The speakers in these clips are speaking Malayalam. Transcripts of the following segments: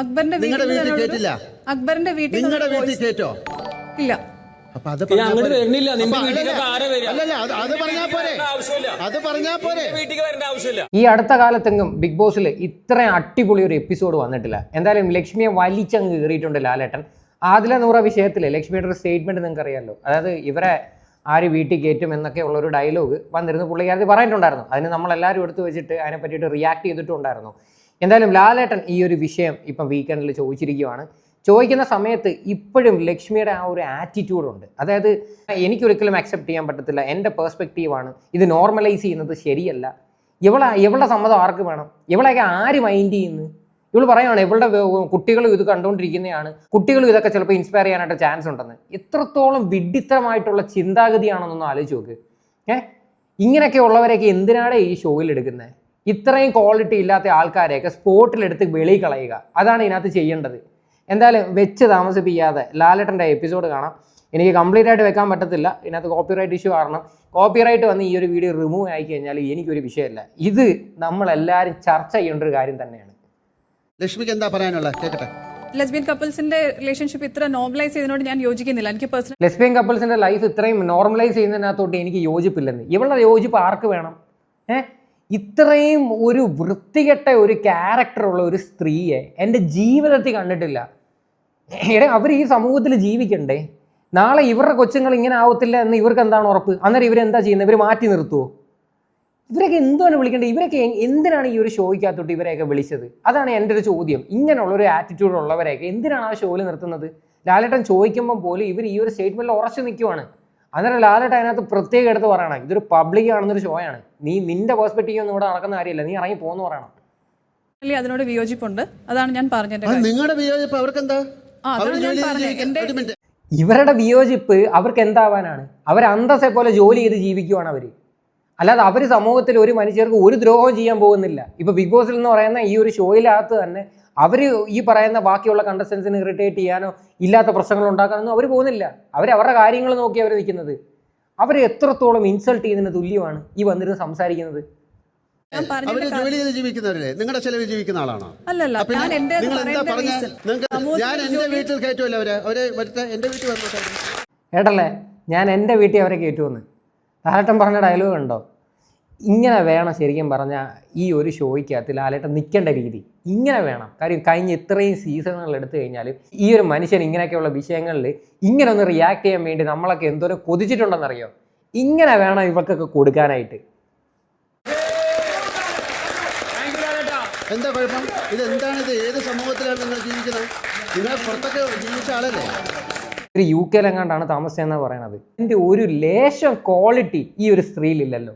അക്ബറിന്റെ നിങ്ങളുടെ വീട്ടിൽ കേട്ടില്ല? അക്ബറിന്റെ വീട്ടിൽ നിങ്ങളുടെ വീട്ടിൽ കേട്ടോ? ഇല്ല. അപ്പൊ അത് അങ്ങോട്ട് വരണില്ല. നിന്റെ ആരെ അല്ലല്ല, വരിക? അല്ലല്ല അത് അത് പറഞ്ഞാ പോരെ. ആവശ്യമില്ല. അത് പറഞ്ഞാ പോരെ. വീട്ടിലേക്ക് വരേണ്ട ആവശ്യമില്ല. ഈ അടുത്ത കാലത്തെങ്കും ബിഗ് ബോസിൽ ഇത്രയും അടിപൊളി ഒരു എപ്പിസോഡ് വന്നിട്ടില്ല. എന്തായാലും ലക്ഷ്മിയെ വലിച്ചങ്ങ് കയറിയിട്ടുണ്ട് ലാലേട്ടൻ. ആദില നൂറ വിഷയത്തിൽ ലക്ഷ്മിയുടെ ഒരു സ്റ്റേറ്റ്മെന്റ് നിങ്ങൾക്ക് അറിയാമല്ലോ അതായത് ഇവരെ ആര് വീട്ടിൽ കയറ്റും എന്നൊക്കെ ഉള്ള ഒരു ഡയലോഗ് വന്നിരുന്നു. പുള്ളിക്കാരത്തി പറഞ്ഞിട്ടുണ്ടായിരുന്നു. അതിന് നമ്മളെല്ലാവരും എടുത്തു വെച്ചിട്ട് അതിനെ പറ്റിയിട്ട് റിയാക്ട് ചെയ്തിട്ടുണ്ടായിരുന്നു. എന്തായാലും ലാലേട്ടൻ ഈ ഒരു വിഷയം ഇപ്പം വീക്കെൻഡിൽ ചോദിച്ചിരിക്കുകയാണ് ചോദിക്കുന്ന സമയത്ത് ഇപ്പോഴും ലക്ഷ്മിയുടെ ആ ഒരു ആറ്റിറ്റ്യൂഡ് ഉണ്ട്. അതായത് എനിക്കൊരിക്കലും അക്സെപ്റ്റ് ചെയ്യാൻ പറ്റത്തില്ല. എന്റെ പേഴ്സ്പെക്റ്റീവാണ് ഇത് നോർമലൈസ് ചെയ്യുന്നത് ശരിയല്ല. ഇവളെ ഇവളുടെ സമ്മതം ആർക്ക് വേണം? ഇവളെയൊക്കെ ആര് മൈൻഡ് ചെയ്യുന്നു? ഇവൾ പറയുകയാണ് ഇവളുടെ കുട്ടികളും ഇത് കണ്ടുകൊണ്ടിരിക്കുന്നതാണ് കുട്ടികളും ഇതൊക്കെ ചിലപ്പോൾ ഇൻസ്പയർ ചെയ്യാനായിട്ട് ചാൻസ് ഉണ്ടെന്ന്. എത്രത്തോളം വിഡിത്തരമായിട്ടുള്ള ചിന്താഗതിയാണെന്നൊന്ന് ആലോചിച്ച് നോക്ക്. ഏഹ് ഇങ്ങനെയൊക്കെ ഉള്ളവരെയൊക്കെ എന്തിനാണ് ഈ ഷോയിൽ എടുക്കുന്നത് ഇത്രയും ക്വാളിറ്റി ഇല്ലാത്ത ആൾക്കാരെയൊക്കെ സ്പോട്ടിലെടുത്ത് വെളി കളയുക അതാണ് ഇതിനകത്ത് ചെയ്യേണ്ടത്. എന്തായാലും വെച്ച് താമസിപ്പിക്കാതെ ലാലേട്ടന്റെ എപ്പിസോഡ് കാണാം. എനിക്ക് കംപ്ലീറ്റ് ആയിട്ട് വെക്കാൻ പറ്റത്തില്ല. ഇതിനകത്ത് കോപ്പിറൈറ്റ് ഇഷ്യൂ കാരണം കോപ്പിറൈറ്റ് വന്ന് ഈ ഒരു വീഡിയോ റിമൂവ് ആയി കഴിഞ്ഞാൽ എനിക്കൊരു വിഷയമല്ല. ഇത് നമ്മളെല്ലാവരും ചർച്ച ചെയ്യേണ്ട ഒരു കാര്യം തന്നെയാണ്. ലക്ഷ്മിക്ക് എന്താ പറയാനുള്ളത്? കേക്കട്ടെ. ലെസ്ബിയൻ കപ്പിൾസിന്റെ റിലേഷൻഷിപ്പ് ഇത്ര നോർമലൈസ് ചെയ്തതിനോട് ഞാൻ യോജിക്കുന്നില്ല. എനിക്ക് പേഴ്സണൽ ലെസ്ബിയൻ കപ്പിൾസിന്റെ ലൈഫ് ഇത്രയും നോർമലൈസ് ചെയ്യുന്നതിനകത്തോട്ട് എനിക്ക് യോജിപ്പില്ലെന്ന്. ഇവളുടെ യോജിപ്പ് ആർക്ക് വേണം? ഏ? ഇത്രയും ഒരു വൃത്തികെട്ട ഒരു ക്യാരക്ടറുള്ള ഒരു സ്ത്രീയെ എന്റെ ജീവിതത്തിൽ കണ്ടിട്ടില്ല. എടേ അവർ ഈ സമൂഹത്തിൽ ജീവിക്കണ്ടേ? നാളെ ഇവരുടെ കൊച്ചുങ്ങൾ ഇങ്ങനെ ആവത്തില്ല എന്ന് ഇവർക്ക് എന്താണ് ഉറപ്പ്? അന്നേരം ഇവരെന്താ ചെയ്യുന്നത് ഇവർ മാറ്റി നിർത്തുമോ ഇവരൊക്കെ എന്തുവാണ് വിളിക്കേണ്ടത്? ഇവരൊക്കെ എന്തിനാണ് ഈ ഒരു ഷോയ്ക്കകത്തോട്ട് ഇവരെയൊക്കെ വിളിച്ചത്? അതാണ് എന്റെ ഒരു ചോദ്യം. ഇങ്ങനെയുള്ള ഒരു ആറ്റിറ്റ്യൂഡ് ഉള്ളവരെയൊക്കെ എന്തിനാണ് ആ ഷോയിൽ നിർത്തുന്നത്? ലാലേട്ടൻ ചോദിക്കുമ്പോൾ പോലും ഇവർ ഈ ഒരു സ്റ്റേറ്റ്മെന്റിൽ ഉറച്ചു നിൽക്കുവാണ് അന്നേരം ലാലേട്ട് അതിനകത്ത് പ്രത്യേകം എടുത്ത് പറയണം. ഇതൊരു പബ്ലിക് ആണെന്നൊരു ഷോയാണ് നീ നിന്റെ പേഴ്സ്പെക്റ്റീവ് ഒന്നും ഇവിടെ നടക്കുന്ന കാര്യമില്ല. നീ ഇറങ്ങി പോകുന്നു പറയണം. അതിനോട് വിയോജിപ്പുണ്ട്. അതാണ് ഞാൻ പറഞ്ഞത് നിങ്ങളുടെ വിയോജിപ്പ് ഇവരുടെ വിയോജിപ്പ് അവർക്ക് എന്താവാനാണ് അവർ അന്തസ്സെ പോലെ ജോലി ചെയ്ത് ജീവിക്കുവാണ് അവർ അല്ലാതെ അവർ സമൂഹത്തിൽ ഒരു മനുഷ്യർക്ക് ഒരു ദ്രോഹം ചെയ്യാൻ പോകുന്നില്ല. ഇപ്പൊ ബിഗ് ബോസിൽ എന്ന് പറയുന്ന ഈ ഒരു ഷോയിലകത്ത് തന്നെ അവർ ഈ പറയുന്ന ബാക്കിയുള്ള കണ്ടസ്റ്റൻസിന് ഇറിറ്റേറ്റ് ചെയ്യാനോ ഇല്ലാത്ത പ്രശ്നങ്ങൾ ഉണ്ടാക്കാനൊന്നും അവർ പോകുന്നില്ല. അവർ അവരുടെ കാര്യങ്ങൾ നോക്കി അവർ നിൽക്കുന്നത്. അവർ എത്രത്തോളം ഇൻസൾട്ട് ചെയ്യുന്നതിന് തുല്യമാണ് ഈ വന്നിരുന്ന് സംസാരിക്കുന്നത്? ഞാൻ അവർ പറഞ്ഞതിന്റെ കാര്യം- ജോലി ചെയ്ത് ജീവിക്കുന്നവരല്ലേ? നിങ്ങളുടെ ചെലവിൽ ജീവിക്കുന്ന ആളാണോ? അല്ലല്ല അപ്പൊ ഞാൻ എന്റെ നിങ്ങൾ എന്താ പറഞ്ഞ? ഞാൻ എന്റെ വീട്ടിൽ കയറ്റുമല്ലോ അവരെ? അവർ വരുത്ത എന്റെ വീട്ടിൽ വന്നോട്ടെ ഏട്ടല്ലേ ഞാൻ എന്റെ വീട്ടിൽ അവരെ കയറ്റുമെന്ന്. ലാലേട്ടൻ പറഞ്ഞ ഡയലോഗ് ഉണ്ടോ? ഇങ്ങനെ വേണം ശരിക്കും പറഞ്ഞാൽ ഈ ഒരു ഷോയ്ക്കകത്ത് ലാലേട്ടൻ നിൽക്കേണ്ട രീതി. ഇങ്ങനെ വേണം. കാര്യം കഴിഞ്ഞ ഇത്രയും സീസണുകൾ എടുത്തു കഴിഞ്ഞാൽ ഈ ഒരു മനുഷ്യൻ ഇങ്ങനെയൊക്കെയുള്ള വിഷയങ്ങളിൽ ഇങ്ങനെ ഒന്ന് റിയാക്ട് ചെയ്യാൻ വേണ്ടി നമ്മളൊക്കെ എന്തോരം കൊതിച്ചിട്ടുണ്ടെന്നറിയോ? ഇങ്ങനെ വേണം ഇവർക്കൊക്കെ കൊടുക്കാനായിട്ട്. എന്താ കുഴപ്പം? ഇത് എന്താണ് ഇത് ഏത് സമൂഹത്തിലാണ് നിങ്ങൾ ജീവിക്കുന്നത്? നിങ്ങൾ പുറത്തൊക്കെ ജീവിച്ച ആളല്ലേ? ഒരു യു കെയിലെങ്ങാണ്ടാണ് താമസിച്ചതെന്നാണ് പറയണത്. എന്റെ ഒരു ലേശം ക്വാളിറ്റി ഈ ഒരു സ്ത്രീയിലില്ലല്ലോ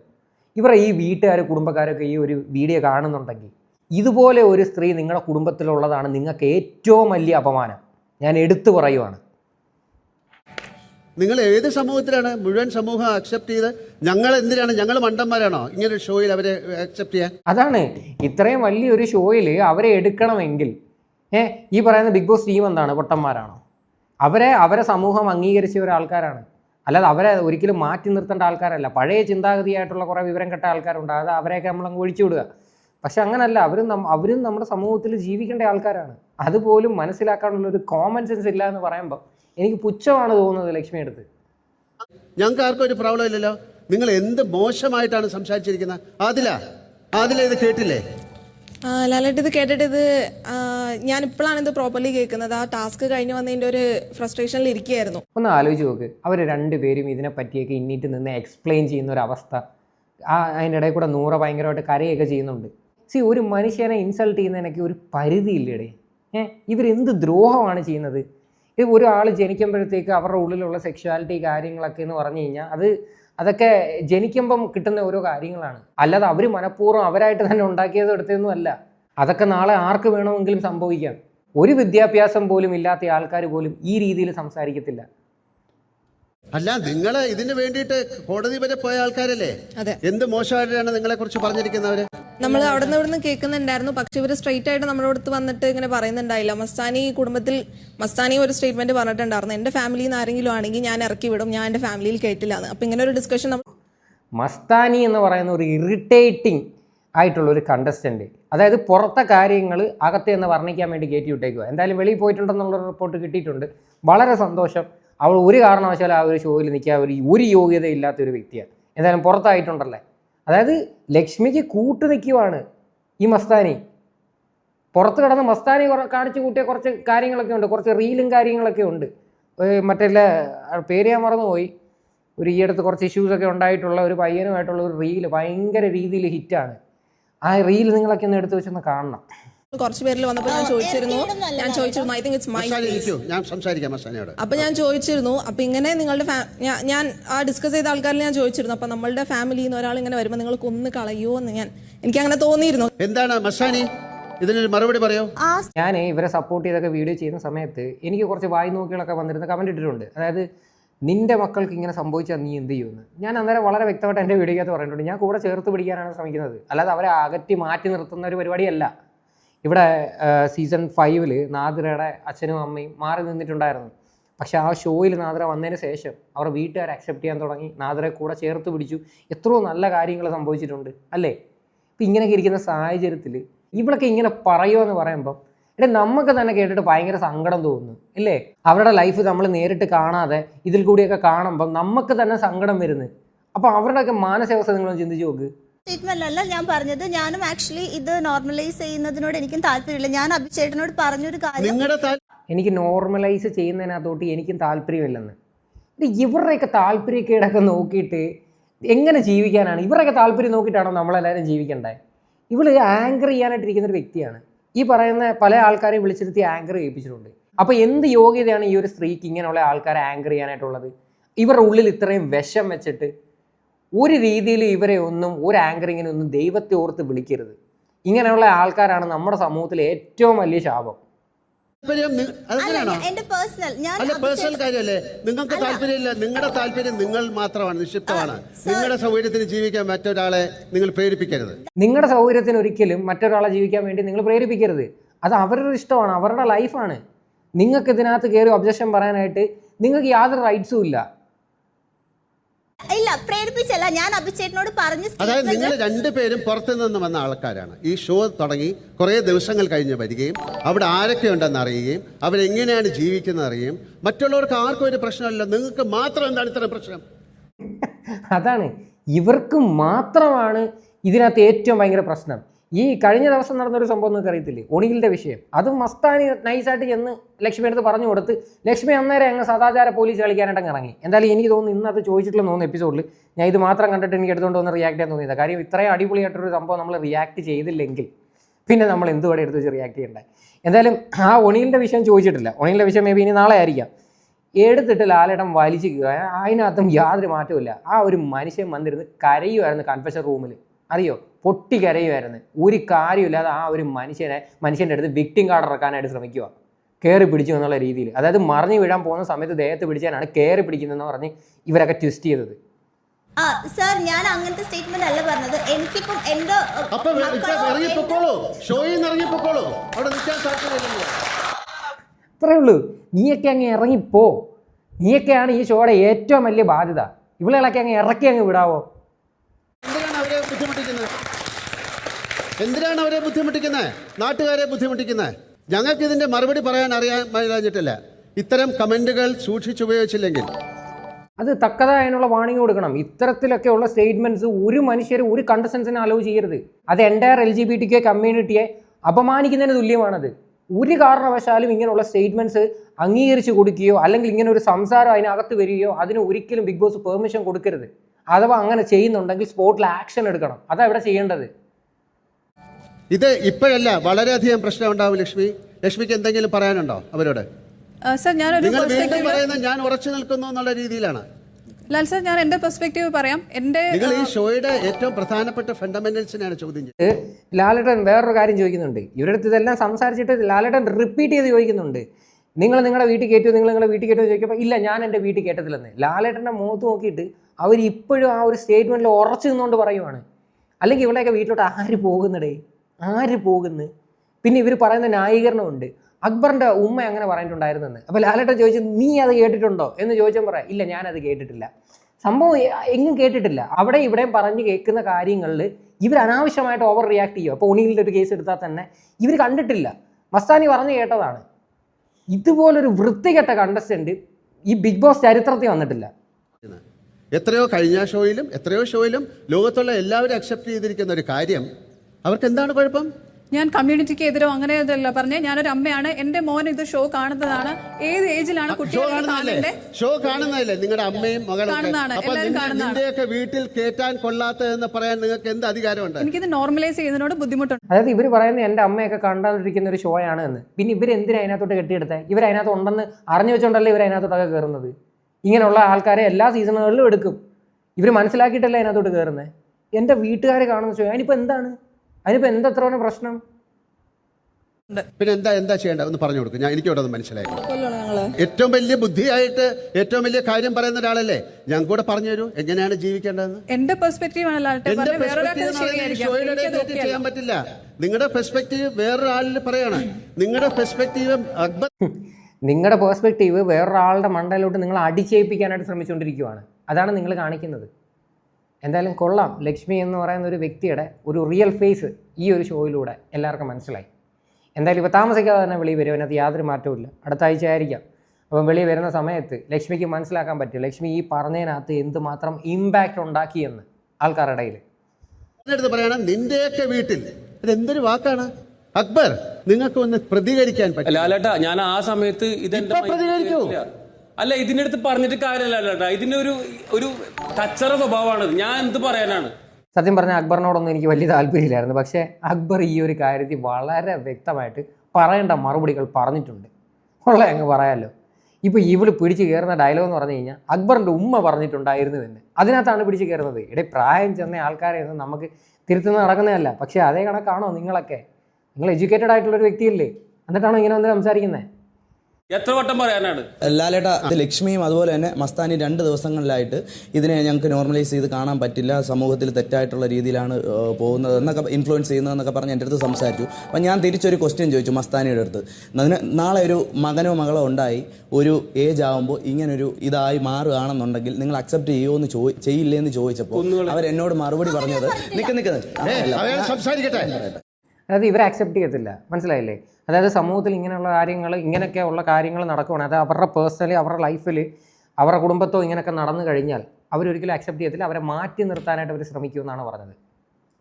ഇവരെ ഈ വീട്ടുകാർ കുടുംബക്കാരൊക്കെ ഈ ഒരു വീഡിയോ കാണുന്നുണ്ടെങ്കിൽ ഇതുപോലെ ഒരു സ്ത്രീ നിങ്ങളുടെ കുടുംബത്തിലുള്ളതാണ് നിങ്ങൾക്ക് ഏറ്റവും വലിയ അപമാനം. ഞാൻ എടുത്തു പറയുവാണ്. നിങ്ങൾ ഏത് സമൂഹത്തിലാണ് മുഴുവൻ സമൂഹം അക്സെപ്റ്റ് ചെയ്ത് ഞങ്ങൾ എന്തിനാണ് ഞങ്ങൾ മണ്ടന്മാരാണോ ഇങ്ങനെ ഒരു ഷോയിൽ അവരെ അക്സെപ്റ്റ് ചെയ്യാൻ? അതാണ്. ഇത്രയും വലിയൊരു ഷോയിൽ അവരെ എടുക്കണമെങ്കിൽ ഏ ഈ പറയുന്ന ബിഗ് ബോസ് ടീം എന്താണ്? പൊട്ടന്മാരാണോ? അവരെ അവരെ സമൂഹം അംഗീകരിച്ച ഒരാൾക്കാരാണ് അല്ലാതെ അവരെ ഒരിക്കലും മാറ്റി നിർത്തേണ്ട ആൾക്കാരല്ല. പഴയ ചിന്താഗതിയായിട്ടുള്ള കുറേ വിവരം കെട്ട ആൾക്കാരുണ്ട്. അത് അവരെയൊക്കെ നമ്മളങ്ങ് ഒഴിച്ചു വിടുക. പക്ഷെ അങ്ങനല്ല അവരും നം അവരും നമ്മുടെ സമൂഹത്തിൽ ജീവിക്കേണ്ട ആൾക്കാരാണ്. അതുപോലും മനസ്സിലാക്കാനുള്ള ഒരു കോമൺ സെൻസ് ഇല്ല എന്ന് പറയുമ്പോൾ എനിക്ക് പുച്ഛമാണ് തോന്നുന്നത് ലക്ഷ്മി അടുത്ത്. ഞങ്ങൾക്ക് ആർക്കും ഒരു പ്രോബ്ലം ഇല്ലല്ലോ. നിങ്ങൾ എന്ത് മോശമായിട്ടാണ് സംസാരിച്ചിരിക്കുന്നത്? ആദില ആദില ഇത് കേട്ടില്ലേ? ആ, ലാലേട്ട് ഇത് കേട്ടിട്ട് ഇത് ഞാനിപ്പോഴാണ് ഞാൻ ഇപ്പോഴാണ് ഇത് പ്രോപ്പർലി കേൾക്കുന്നത്. ആ ടാസ്ക് കഴിഞ്ഞ് വന്നതിന്റെ ഒരു ഫ്രസ്ട്രേഷനിൽ ഇരിക്കുകയായിരുന്നു. ഒന്ന് ആലോചിച്ച് നോക്ക്. അവർ രണ്ടുപേരും ഇതിനെ പറ്റിയൊക്കെ ഇന്നിട്ട് നിന്ന് എക്സ്പ്ലെയിൻ ചെയ്യുന്ന ഒരു അവസ്ഥ. ആ അതിന്റെ ഇടയിൽ കൂടെ നൂറ ഭയങ്കരമായിട്ട് കരയൊക്കെ ചെയ്യുന്നുണ്ട്. സി ഒരു മനുഷ്യനെ ഇൻസൾട്ട് ചെയ്യുന്നതിനൊക്കെ ഒരു പരിധിയില്ലേടേ. ഏ ഇവരെന്ത് ദ്രോഹമാണ് ചെയ്യുന്നത്? ഇത് ഒരാൾ ജനിക്കുമ്പോഴത്തേക്ക് അവരുടെ ഉള്ളിലുള്ള സെക്ഷുവാലിറ്റി കാര്യങ്ങളൊക്കെ എന്ന് പറഞ്ഞു കഴിഞ്ഞാൽ അത് അതൊക്കെ ജനിക്കുമ്പം കിട്ടുന്ന ഓരോ കാര്യങ്ങളാണ്. അല്ലാതെ അവർ മനഃപൂർവം അവരായിട്ട് തന്നെ ഉണ്ടാക്കിയത് എടുത്തതൊന്നും അല്ല. അതൊക്കെ നാളെ ആർക്ക് വേണമെങ്കിലും സംഭവിക്കാം. ഒരു വിദ്യാഭ്യാസം പോലും ഇല്ലാത്ത ആൾക്കാർ പോലും ഈ രീതിയിൽ സംസാരിക്കത്തില്ല. അല്ല നിങ്ങൾ ഇതിന് വേണ്ടിയിട്ട് കോടതി വരെ പോയ ആൾക്കാരല്ലേ? അതെ. എന്ത് മോശമായിട്ടാണ് നിങ്ങളെ കുറിച്ച് പറഞ്ഞിരിക്കുന്നവര്? നമ്മൾ അവിടെ നിന്ന് ഇവിടുന്ന് കേൾക്കുന്നുണ്ടായിരുന്നു. പക്ഷെ ഇവർ സ്ട്രൈറ്റ് ആയിട്ട് നമ്മുടെ അടുത്ത് വന്നിട്ട് ഇങ്ങനെ പറയുന്നുണ്ടായില്ല. മസ്താനി കുടുംബത്തിൽ മസ്താനി ഒരു സ്റ്റേറ്റ്മെന്റ് പറഞ്ഞിട്ടുണ്ടായിരുന്നു. എന്റെ ഫാമിലിയിൽ നിന്ന് ആരെങ്കിലും ആണെങ്കിൽ ഞാൻ ഇറക്കി വിടും. ഞാൻ എന്റെ ഫാമിലിയിൽ കേട്ടില്ല എന്ന്. അപ്പൊ ഇങ്ങനെ ഒരു ഡിസ്കഷൻ മസ്താനി എന്ന് പറയുന്ന ഒരു ഇറിറ്റേറ്റിംഗ് ആയിട്ടുള്ള ഒരു കണ്ടസ്റ്റന്റ് അതായത് പുറത്തെ കാര്യങ്ങൾ അകത്തേന്ന് വർണിക്കാൻ വേണ്ടി കയറ്റി വിട്ടേക്കുക എന്തായാലും വെളിയിൽ പോയിട്ടുണ്ടെന്നുള്ള റിപ്പോർട്ട് കിട്ടിയിട്ടുണ്ട്. വളരെ സന്തോഷം. അവൾ ഒരു കാരണവശാലും ആ ഒരു ഷോയിൽ നിൽക്കാൻ ഒരു ഒരു യോഗ്യത ഇല്ലാത്ത ഒരു വ്യക്തിയാണ്. എന്തായാലും പുറത്തായിട്ടുണ്ടല്ലേ? അതായത് ലക്ഷ്മിക്ക് കൂട്ടു നിൽക്കുവാണ് ഈ മസ്താനി. പുറത്ത് കിടന്ന് മസ്താനി കാണിച്ചു കൂട്ടിയ കുറച്ച് കാര്യങ്ങളൊക്കെ ഉണ്ട്. കുറച്ച് റീലും കാര്യങ്ങളൊക്കെ ഉണ്ട്. മറ്റേ പേര് ഞാൻ മറന്നുപോയി. ഒരു ഈ അടുത്ത് കുറച്ച് ഇഷ്യൂസൊക്കെ ഉണ്ടായിട്ടുള്ള ഒരു പയ്യനുമായിട്ടുള്ള ഒരു റീൽ ഭയങ്കര രീതിയിൽ ഹിറ്റാണ് ആ റീൽ നിങ്ങളൊക്കെ ഒന്ന് എടുത്ത് വെച്ചൊന്ന് കാണണം. കുറച്ച് പേരിൽ വന്നപ്പോൾ ഞാൻ ചോദിച്ചിരുന്നു. ഞാൻ ചോദിച്ചിരുന്നു ഐ തിങ്ക് ഇറ്റ്സ് മൈ ഞാൻ സംസാരിക്കാം അപ്പൊ ഞാൻ ചോദിച്ചിരുന്നു. അപ്പൊ ഇങ്ങനെ നിങ്ങളുടെ ഞാൻ ആ ഡിസ്കസ് ചെയ്ത ആൾക്കാരിൽ ഞാൻ ചോദിച്ചിരുന്നു. അപ്പൊ നമ്മളുടെ ഫാമിലിയിൽ നിന്ന് ഒരാൾ ഇങ്ങനെ വരുമ്പോൾ നിങ്ങൾ കൊന്ന് കളയോ എന്ന് ഞാൻ എനിക്ക് അങ്ങനെ തോന്നിയിരുന്നു. എന്താണ് മസാനി? ഇതിനൊരു മറുപടി പറയോ? ഞാൻ ഇവരെ സപ്പോർട്ട് ചെയ്തൊക്കെ വീഡിയോ ചെയ്യുന്ന സമയത്ത് എനിക്ക് കുറച്ച് വായി നോക്കികളൊക്കെ വന്നിരുന്ന കമന്റ് ഇട്ടിട്ടുണ്ട്. അതായത് നിന്റെ മക്കൾക്ക് ഇങ്ങനെ സംഭവിച്ചാൽ നീ എന്ത് ചെയ്യുമെന്ന്? ഞാൻ അന്നേരം വളരെ വ്യക്തമായിട്ട് എന്റെ വീഡിയോക്കകത്ത് പറഞ്ഞിട്ടുണ്ട്. ഞാൻ കൂടെ ചേർത്ത് പിടിക്കാനാണ് ശ്രമിക്കുന്നത്. അല്ലാതെ അവരെ അകറ്റി മാറ്റി നിർത്തുന്ന ഒരു പരിപാടിയല്ല. ഇവിടെ സീസൺ ഫൈവിൽ നാദിറയുടെ അച്ഛനും അമ്മയും മാറി നിന്നിട്ടുണ്ടായിരുന്നു. പക്ഷെ ആ ഷോയിൽ നാദിര വന്നതിന് ശേഷം അവർ വീട്ടുകാർ അക്സെപ്റ്റ് ചെയ്യാൻ തുടങ്ങി. നാദിറെ കൂടെ ചേർത്ത് പിടിച്ചു. എത്രയോ നല്ല കാര്യങ്ങൾ സംഭവിച്ചിട്ടുണ്ട് അല്ലേ? ഇപ്പം ഇങ്ങനെയൊക്കെ ഇരിക്കുന്ന സാഹചര്യത്തിൽ ഇവളൊക്കെ ഇങ്ങനെ പറയുമോ എന്ന് പറയുമ്പം എടേ നമുക്ക് തന്നെ കേട്ടിട്ട് ഭയങ്കര സങ്കടം തോന്നുന്നു ഇല്ലേ? അവരുടെ ലൈഫ് നമ്മൾ നേരിട്ട് കാണാതെ ഇതിൽ കൂടിയൊക്കെ കാണുമ്പം നമുക്ക് തന്നെ സങ്കടം വരുന്നത് അപ്പോൾ അവരുടെയൊക്കെ മാനസികാവസ്ഥ നിങ്ങളൊന്ന് ചിന്തിച്ച് നോക്ക്. സ്റ്റേറ്റ്മെന്റ് അല്ല ഞാൻ പറഞ്ഞത് ഞാനും ആക്ച്വലി ഇത് നോർമലൈസ് ചെയ്യുന്നതിനോട് എനിക്കും താല്പര്യമില്ല. ഞാൻ അഭിചേട്ടനോട് പറഞ്ഞൊരു കാര്യം. നിങ്ങളുടെ എനിക്ക് നോർമലൈസ് ചെയ്യുന്നതിനകത്തോട്ട് എനിക്കും താല്പര്യമില്ലെന്ന്. ഇവരുടെയൊക്കെ താല്പര്യക്കേടൊക്കെ നോക്കിയിട്ട് എങ്ങനെ ജീവിക്കാനാണ്? ഇവരുടെയൊക്കെ താല്പര്യം നോക്കിയിട്ടാണോ നമ്മളെല്ലാവരും ജീവിക്കേണ്ടത് ഇവൾ ആങ്കർ ചെയ്യാനായിട്ടിരിക്കുന്ന ഒരു വ്യക്തിയാണ്. ഈ പറയുന്ന പല ആൾക്കാരെ വിളിച്ചിരുത്തി ആങ്കർ ചെയ്യിപ്പിച്ചിട്ടുണ്ട്. അപ്പോൾ എന്ത് യോഗ്യതയാണ് ഈ ഒരു സ്ത്രീക്ക് ഇങ്ങനെയുള്ള ആൾക്കാരെ ആങ്കർ ചെയ്യാനായിട്ടുള്ളത്? ഇവരുടെ ഉള്ളിൽ ഇത്രയും വിഷം വെച്ചിട്ട് ഒരു രീതിയിൽ ഇവരെ ഒന്നും ഒരു ആങ്കറിങ്ങിനൊന്നും ദൈവത്തെ ഓർത്ത് വിളിക്കരുത്. ഇങ്ങനെയുള്ള ആൾക്കാരാണ് നമ്മുടെ സമൂഹത്തിലെ ഏറ്റവും വലിയ ശാപം. പേഴ്സണൽ കാര്യമല്ലേ? നിങ്ങൾക്ക് താല്പര്യമില്ല നിങ്ങളുടെ താല്പര്യം നിങ്ങൾ മാത്രമാണ് നിക്ഷിപ്തമാണ്. നിങ്ങളുടെ സൗകര്യത്തിന് ജീവിക്കാൻ മറ്റൊരാളെ നിങ്ങൾ പ്രേരിപ്പിക്കരുത്. നിങ്ങളുടെ സൗകര്യത്തിന് ഒരിക്കലും മറ്റൊരാളെ ജീവിക്കാൻ വേണ്ടി നിങ്ങൾ പ്രേരിപ്പിക്കരുത്. അത് അവരുടെ ഇഷ്ടമാണ് അവരുടെ ലൈഫാണ് നിങ്ങൾക്ക് ഇതിനകത്ത് കയറി ഒബ്ജക്ഷൻ പറയാനായിട്ട് നിങ്ങൾക്ക് യാതൊരു റൈറ്റ്സും ഇല്ല. ഇല്ല പ്രേരിപ്പിച്ചല്ല. ഞാൻ അഭിഷേകിനോട് പറഞ്ഞു അതായത് നിങ്ങൾ രണ്ടുപേരും പുറത്തു നിന്ന് വന്ന ആൾക്കാരാണ്. ഈ ഷോ തുടങ്ങി കുറേ ദിവസങ്ങൾ കഴിഞ്ഞ് വരികയും അവിടെ ആരൊക്കെ ഉണ്ടെന്ന് അറിയുകയും അവരെങ്ങനെയാണ് ജീവിക്കുന്നത് അറിയുകയും മറ്റുള്ളവർക്ക് ആർക്കും ഒരു പ്രശ്നമല്ല. നിങ്ങൾക്ക് മാത്രം എന്താണ് ഇത്ര പ്രശ്നം? അതാണ്. ഇവർക്ക് മാത്രമാണ് ഇതിനകത്ത് ഏറ്റവും ഭയങ്കര പ്രശ്നം. ഈ കഴിഞ്ഞ ദിവസം നടന്നൊരു സംഭവം നിങ്ങൾക്ക് അറിയത്തില്ലേ ഒണിയിലിന്റെ വിഷയം. അതും മസ്താനി നൈസായിട്ട് ചെന്ന് ലക്ഷ്മി അടുത്ത് പറഞ്ഞു കൊടുത്ത് ലക്ഷ്മി അന്നേരം അങ്ങ് സദാചാര പോലീസ് കളിക്കാനായിട്ട് ഇറങ്ങി. എന്തായാലും എനിക്ക് തോന്നുന്നു ഇന്ന് അത് ചോദിച്ചിട്ടില്ലെന്ന് തോന്നുന്നു എപ്പിസോഡിൽ ഞാൻ ഇത് മാത്രം കണ്ടിട്ട് എനിക്ക് എടുത്തുകൊണ്ട് വന്ന് റിയാക്ട് ചെയ്യാൻ തോന്നിയത്. കാര്യം ഇത്രയും അടിപൊളിയായിട്ടൊരു സംഭവം നമ്മൾ റിയാക്ട് ചെയ്തില്ലെങ്കിൽ പിന്നെ നമ്മൾ എന്തുവരെ എടുത്ത് വെച്ച് റിയാക്ട് ചെയ്യണ്ടേ? എന്തായാലും ആ ഒണിയിലിന്റെ വിഷയം ചോദിച്ചിട്ടില്ല. ഒണിയിലിന്റെ വിഷയം മേ ബി ഇനി നാളെ ആയിരിക്കാം. എടുത്തിട്ട് ലാലേട്ടൻ വലിച്ചു കീറുക അതിനകത്തും യാതൊരു മാറ്റവും ആ ഒരു മനുഷ്യൻ വന്നിരുന്ന് കരയുമായിരുന്നു കൺഫെഷൻ റൂമിൽ അറിയോ? പൊട്ടിക്കരയുമായിരുന്നു ഒരു കാര്യമില്ലാതെ ആ ഒരു മനുഷ്യനെ മനുഷ്യന്റെ അടുത്ത് വിക്ടിം കാർഡ് ഇറക്കാനായിട്ട് ശ്രമിക്കുക കയറി പിടിച്ചു എന്നുള്ള രീതിയിൽ. അതായത് മറിഞ്ഞു വീഴാൻ പോകുന്ന സമയത്ത് ദേഹത്ത് പിടിച്ചാനാണ് കയറി പിടിക്കുന്നതെന്ന് പറഞ്ഞ് ഇവരൊക്കെ ട്വിസ്റ്റ് ചെയ്തത്. ആ സർ ഞാൻ അങ്ങനത്തെ സ്റ്റേറ്റ്മെന്റ് അല്ല പറഞ്ഞത്. എനിക്കിപ്പം എന്റെ അത്രേ ഉള്ളൂ. നീയൊക്കെ അങ്ങ് ഇറങ്ങിപ്പോ. നീയൊക്കെയാണ് ഈ ഷോയുടെ ഏറ്റവും വലിയ ബാധ്യത. ഇവളെയൊക്കെ അങ്ങ് ഇറക്കി അങ്ങ് വിടാവോ എന്തിനാണ് അവരെ ബുദ്ധിമുട്ടിക്കുന്നത് എന്തിനാണ് അവരെ ബുദ്ധിമുട്ടിക്കുന്നത്? നാട്ടുകാരെ ബുദ്ധിമുട്ടിക്കുന്നത്? ഞങ്ങൾക്ക് ഇതിന്റെ മറുപടി പറയാൻ അറിയാൻ കഴിഞ്ഞിട്ടില്ല. ഇത്തരം കമന്റുകൾ സൂക്ഷിച്ചുപയോഗിച്ചില്ലെങ്കിൽ അത് തക്കതായതിനുള്ള വാണിംഗ് കൊടുക്കണം. ഇത്തരത്തിലൊക്കെയുള്ള സ്റ്റേറ്റ്മെന്റ്സ് ഒരു മനുഷ്യർ ഒരു കണ്ടസ്റ്റൻസിനെ അലോ ചെയ്യരുത്. അത് entire L G B T Q കമ്മ്യൂണിറ്റിയെ അപമാനിക്കുന്നതിന് തുല്യമാണത്. ഒരു കാരണവശാലും ഇങ്ങനെയുള്ള സ്റ്റേറ്റ്മെന്റ്സ് അംഗീകരിച്ചു കൊടുക്കുകയോ അല്ലെങ്കിൽ ഇങ്ങനെ ഒരു സംസാരം അതിനകത്ത് വരികയോ അതിന് ഒരിക്കലും ബിഗ് ബോസ് പെർമിഷൻ കൊടുക്കരുത്. അഥവാ അങ്ങനെ ചെയ്യുന്നുണ്ടെങ്കിൽ സ്പോട്ടിൽ ആക്ഷൻ എടുക്കണം. അതാ ഇവിടെ ചെയ്യേണ്ടത്. ഇത് ഇപ്പോഴല്ല വളരെയധികം പ്രശ്നം ഉണ്ടാവും ലക്ഷ്മി. ലക്ഷ്മിക്ക് എന്തെങ്കിലും പറയാനുണ്ടോ അവരോട്? സർ ഞാനൊരു നിങ്ങൾ വീണ്ടും പെർസ്പെക്റ്റീവ് പറയുന്നത് ഞാൻ ഉറച്ചു നിൽക്കുന്നു എന്നുള്ള രീതിയിലാണ്. ലാൽ സർ ഞാൻ എന്റെ പെർസ്പെക്റ്റീവ് പറയാം. എന്റെ നിങ്ങൾ ഈ ഷോയുടെ ഏറ്റവും പ്രധാനപ്പെട്ട ഫണ്ടമെന്റൽസിനെയാണ് ചോദ്യം ചെയ്യുന്നത് ഇത് ലാലേട്ടൻ വേറൊരു കാര്യം ചോദിക്കുന്നുണ്ട്. ഇവരുടെ അടുത്ത് ഇതെല്ലാം സംസാരിച്ചിട്ട് ലാലേട്ടൻ റിപ്പീറ്റ് ചെയ്ത് ചോദിക്കുന്നുണ്ട്. നിങ്ങൾ നിങ്ങളുടെ വീട്ടിൽ കയറ്റുമോ? നിങ്ങൾ നിങ്ങളുടെ വീട്ടിൽ കയറ്റുമോ ചോദിക്കുമ്പോൾ ഇല്ല ഞാൻ എന്റെ വീട്ടിൽ കേട്ടതില്ലെന്ന് ലാലേട്ടന്റെ മുഖത്ത് നോക്കിയിട്ട് അവർ ഇപ്പോഴും ആ ഒരു സ്റ്റേറ്റ്മെന്റിൽ ഉറച്ചു നിന്നുകൊണ്ട് പറയുവാണ്. അല്ലെങ്കിൽ ഇവിടെയൊക്കെ വീട്ടിലോട്ട് ആര് പോകുന്നടേ? ആര് പോകുന്നു? പിന്നെ ഇവർ പറയുന്ന ന്യായീകരണമുണ്ട്. അക്ബറിന്റെ ഉമ്മ അങ്ങനെ പറഞ്ഞിട്ടുണ്ടായിരുന്നെന്ന്. അപ്പോൾ ലാലേട്ടൻ ചോദിച്ചത് നീ അത് കേട്ടിട്ടുണ്ടോ? എന്ന് ചോദിച്ചാൽ പറയാം ഇല്ല ഞാനത് കേട്ടിട്ടില്ല. സംഭവം എങ്ങും കേട്ടിട്ടില്ല. അവിടെ ഇവിടെയും പറഞ്ഞ് കേൾക്കുന്ന കാര്യങ്ങളിൽ ഇവർ അനാവശ്യമായിട്ട് ഓവർ റിയാക്ട് ചെയ്യും അപ്പോൾ ഉണിയിലിന്റെ ഒരു കേസ് എടുത്താൽ തന്നെ ഇവർ കണ്ടിട്ടില്ല. മസ്താനി പറഞ്ഞു കേട്ടതാണ്. ഇതുപോലൊരു വൃത്തികെട്ട കണ്ടസ്റ്റന്റ് ഈ ബിഗ് ബോസ് ചരിത്രത്തിൽ വന്നിട്ടില്ല. എത്രയോ കഴിഞ്ഞ ഷോയിലും എത്രയോ ഷോയിലും ലോകത്തുള്ള എല്ലാവരും അക്സെപ്റ്റ് ചെയ്തിരിക്കുന്ന ഒരു കാര്യം അവർക്ക് എന്താണ് കുഴപ്പം? ഞാൻ കമ്മ്യൂണിറ്റിക്ക് എതിരോ അങ്ങനെ ഇതല്ല. പറഞ്ഞേ ഞാനൊരു അമ്മയാണ്. എന്റെ മോൻ ഇത് ഷോ കാണുന്നതാണ്. ഏത് ഏജിലാണ് ഷോ കുട്ടികൾ കാണുന്നതല്ലേ ഷോ കാണുന്നതല്ലേ? നിങ്ങളുടെ അമ്മയും മകളും നിന്റെയൊക്കെ വീട്ടിൽ കേറ്റാൻ കൊള്ളാത്തതെന്ന് പറയാൻ നിങ്ങൾക്ക് എന്ത് അധികാരമുണ്ട്? എനിക്കിത് നോർമലൈസ് ചെയ്യുന്നതിനോട് ബുദ്ധിമുട്ടുണ്ട്. അതായത് ഇവർ പറയുന്നത് എന്റെ അമ്മയൊക്കെ കണ്ടാതിരിക്കുന്ന ഒരു ഷോ ആണ് എന്ന്. പിന്നെ ഇവർ എന്തിനാ അതിനകത്തോട്ട് കെട്ടിയെടുത്തത് ഇവർ അതിനകത്ത് ഉണ്ടെന്ന് അറിഞ്ഞു വെച്ചോണ്ടല്ലേ ഇവർ അതിനകത്തോട്ടൊക്കെ കയറുന്നത് ഇങ്ങനെയുള്ള ആൾക്കാരെ എല്ലാ സീസണുകളിലും എടുക്കും. ഇവർ മനസ്സിലാക്കിയിട്ടല്ലേ അതിനകത്തോട്ട് കയറുന്നത് എന്റെ വീട്ടുകാരെ കാണുന്ന ഷോ അതിനിപ്പോൾ എന്താണ്? അതിനിപ്പോൾ എന്തത്ര പ്രശ്നം? പിന്നെ എന്താ എന്താ ചെയ്യേണ്ടത്? ഒന്ന് പറഞ്ഞു കൊടുക്കും. ഞാൻ എനിക്ക് ഇവിടെ ഒന്ന് മനസ്സിലായി. ഏറ്റവും വലിയ ബുദ്ധിയായിട്ട് ഏറ്റവും വലിയ കാര്യം പറയുന്ന ഒരാളല്ലേ? ഞാൻ കൂടെ പറഞ്ഞു തരൂ. എങ്ങനെയാണ് ജീവിക്കേണ്ടതെന്ന്? എന്റെ പെർസ്പെക്റ്റീവ് പെർസ്പെക്റ്റീവ്. ചെയ്യാൻ പറ്റില്ല. നിങ്ങളുടെ പെർസ്പെക്റ്റീവ് വേറൊരാളിൽ പറയാണ്. നിങ്ങളുടെ പെർസ്പെക്റ്റീവ് അക്ബർ നിങ്ങളുടെ പേഴ്സ്പെക്റ്റീവ് വേറൊരാളുടെ മണ്ടയിലോട്ട് നിങ്ങൾ അടിച്ചേൽപ്പിക്കാനായിട്ട് ശ്രമിച്ചുകൊണ്ടിരിക്കുകയാണ് അതാണ് നിങ്ങൾ കാണിക്കുന്നത്. എന്തായാലും കൊള്ളാം. ലക്ഷ്മി എന്ന് പറയുന്ന ഒരു വ്യക്തിയുടെ ഒരു റിയൽ ഫേസ് ഈ ഒരു ഷോയിലൂടെ എല്ലാവർക്കും മനസ്സിലായി. എന്തായാലും ഇപ്പോൾ താമസിക്കാതെ തന്നെ വെളിയിൽ വരും. അതിനകത്ത് യാതൊരു മാറ്റവും ഇല്ല. അടുത്ത ആഴ്ച ആയിരിക്കാം. അപ്പം വെളിയിൽ വരുന്ന സമയത്ത് ലക്ഷ്മിക്ക് മനസ്സിലാക്കാൻ പറ്റും. ലക്ഷ്മി ഈ പറഞ്ഞതിനകത്ത് എന്തുമാത്രം ഇമ്പാക്റ്റ് ഉണ്ടാക്കിയെന്ന് ആൾക്കാരുടെ ഇടയിൽ. അടുത്ത് പറയണം നിന്റെയൊക്കെ വീട്ടിൽ. ഇതെന്തൊരു വാക്കാണ്? അക്ബർ നിങ്ങൾക്ക് ഒന്ന് പ്രതികരിക്കാൻ പറ്റില്ല ലാലേട്ടാ ഞാൻ ആ സമയത്ത് ഇത് പ്രതികരിക്കൂ. അല്ല ഇതിനടുത്ത് പറഞ്ഞിട്ട് കാര്യമല്ല ലാലേട്ടാ ഇതിന്റെ ഒരു ഒരു കച്ചറ സ്വഭാവമാണ് ഞാൻ എന്ത് പറയാനാണ്? സത്യം പറഞ്ഞാൽ അക്ബറിനോടൊന്നും എനിക്ക് വലിയ താല്പര്യമില്ലായിരുന്നു. പക്ഷേ അക്ബർ ഈ ഒരു കാര്യത്തിൽ വളരെ വ്യക്തമായിട്ട് പറയേണ്ട മറുപടികൾ പറഞ്ഞിട്ടുണ്ട്. ഉള്ള അങ്ങ് പറയാമല്ലോ ഇപ്പോൾ ഇവൾ പിടിച്ച് കയറുന്ന ഡയലോഗ് എന്ന് പറഞ്ഞു കഴിഞ്ഞാൽ അക്ബറിന്റെ ഉമ്മ പറഞ്ഞിട്ടുണ്ടായിരുന്നു എന്ന്. അതിനകത്താണ് പിടിച്ച് കയറുന്നത്. ഇടയിൽ പ്രായം ചെന്ന ആൾക്കാരെ ഒന്നും നമുക്ക് തിരുത്തുന്ന നടക്കുന്നതല്ല. പക്ഷേ അതേ കണക്കാണോ നിങ്ങളൊക്കെ? നിങ്ങൾ എഡ്യൂക്കേറ്റഡ് ആയിട്ടുള്ളൊരു വ്യക്തിയല്ലേ? എന്നിട്ടാണോ ഇങ്ങനെ വന്ന് സംസാരിക്കുന്നത് എത്ര വട്ടം പറയാനാണ്? ലാലേട്ട ലക്ഷ്മിയും അതുപോലെ തന്നെ മസ്താനി രണ്ട് ദിവസങ്ങളിലായിട്ട് ഇതിനെ ഞങ്ങൾക്ക് നോർമലൈസ് ചെയ്ത് കാണാൻ പറ്റില്ല. സമൂഹത്തിൽ തെറ്റായിട്ടുള്ള രീതിയിലാണ് പോകുന്നത് എന്നൊക്കെ ഇൻഫ്ലുവൻസ് ചെയ്യുന്നതെന്നൊക്കെ പറഞ്ഞ് എന്റെ അടുത്ത് സംസാരിച്ചു. അപ്പം ഞാൻ തിരിച്ചൊരു ക്വസ്റ്റ്യൻ ചോദിച്ചു മസ്താനിയുടെ അടുത്ത്. അതിന് നാളെ ഒരു മകനോ മകളോ ഉണ്ടായി ഒരു ഏജ് ആകുമ്പോൾ ഇങ്ങനൊരു ഇതായി മാറുകയാണെന്നുണ്ടെങ്കിൽ നിങ്ങൾ അക്സെപ്റ്റ് ചെയ്യുമോ എന്ന് ചോ ചെയ്യില്ലേ എന്ന് ചോദിച്ചപ്പോൾ അവർ എന്നോട് മറുപടി പറഞ്ഞത് നിൽക്കുന്ന നിൽക്ക് സംസാരിക്കട്ടെ. അതായത് ഇവർ ആക്സെപ്റ്റ് ചെയ്യത്തില്ല. മനസ്സിലായില്ലേ? അതായത് സമൂഹത്തിൽ ഇങ്ങനെയുള്ള കാര്യങ്ങൾ ഇങ്ങനെയൊക്കെ ഉള്ള കാര്യങ്ങൾ നടക്കുവാണ്. അത് അവരുടെ പേഴ്സണലി അവരുടെ ലൈഫിൽ അവരുടെ കുടുംബത്തോ ഇങ്ങനെയൊക്കെ നടന്നു കഴിഞ്ഞാൽ അവരൊരിക്കലും ആക്സെപ്റ്റ് ചെയ്യത്തില്ല. അവരെ മാറ്റി നിർത്താനായിട്ട് അവർ ശ്രമിക്കുമെന്നാണ് പറഞ്ഞത്.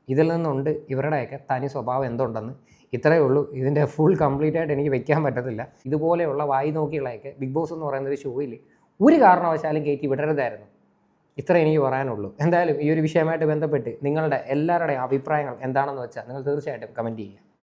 ഇതിൽ നിന്നുണ്ട് ഇവരുടെയൊക്കെ തനി സ്വഭാവം എന്തുണ്ടെന്ന്. ഇത്രയേ ഉള്ളൂ. ഇതിന്റെ ഫുൾ കംപ്ലീറ്റ് ആയിട്ട് എനിക്ക് വെക്കാൻ പറ്റത്തില്ല. ഇതുപോലെയുള്ള വായി നോക്കിയുള്ളതൊക്കെ ബിഗ് ബോസ് എന്ന് പറയുന്ന ഒരു ഷോയിൽ ഒരു കാരണവശാലും കയറ്റി വിടരുതായിരുന്നു. ഇത്ര എനിക്ക് പറയാനുള്ളൂ. എന്തായാലും ഈ ഒരു വിഷയമായിട്ട് ബന്ധപ്പെട്ട് നിങ്ങളുടെ എല്ലാവരുടെയും അഭിപ്രായങ്ങൾ എന്താണെന്ന് വെച്ചാൽ നിങ്ങൾ തീർച്ചയായിട്ടും കമന്റ് ചെയ്യുക.